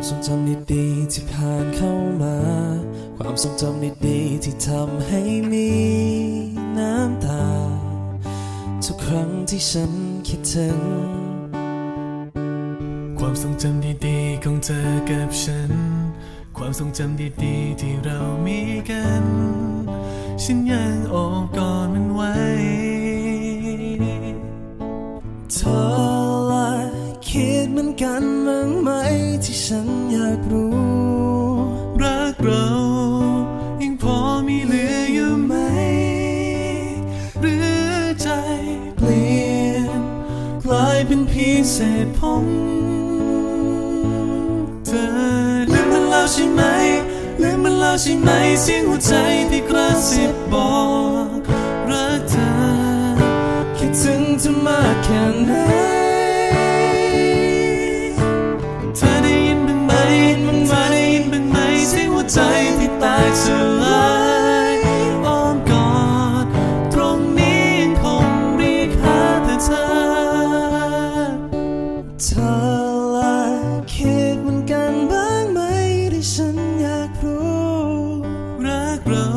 ความทรงจำดีๆที่ผ่านเข้ามา ความทรงจำดีๆที่ทำให้มีน้ำตา ทุกครั้งที่ฉันคิดถึง ความทรงจำดีๆของเธอกับฉัน ความทรงจำดีๆที่เรามีกัน ฉันยังโอบกอดมันไว้เธอ กันบ้งไหมที่ฉันอยากรู้ รักเรายังพอมีเหลืออยู่ไหม หรือใจเปลี่ยน กลายเป็นเพียงเศษผมเธอลืมมันแล้วใช่ไหมลืมมันแล้วใช่ไหมเสียงหัวใจที่กระซิบบอกรักเธอคิดถึงเธอมากแค่ไหน เธอละคิดเหมือนกันบ้างไหมที่ฉันอยากรู้ รักเรา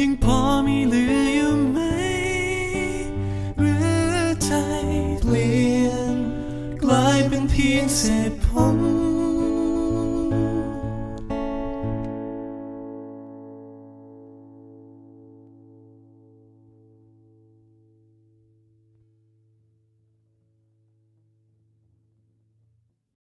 ยังพอมีเหลืออยู่ไหม หรือใจเปลี่ยน กลายเป็นเพียงเศษ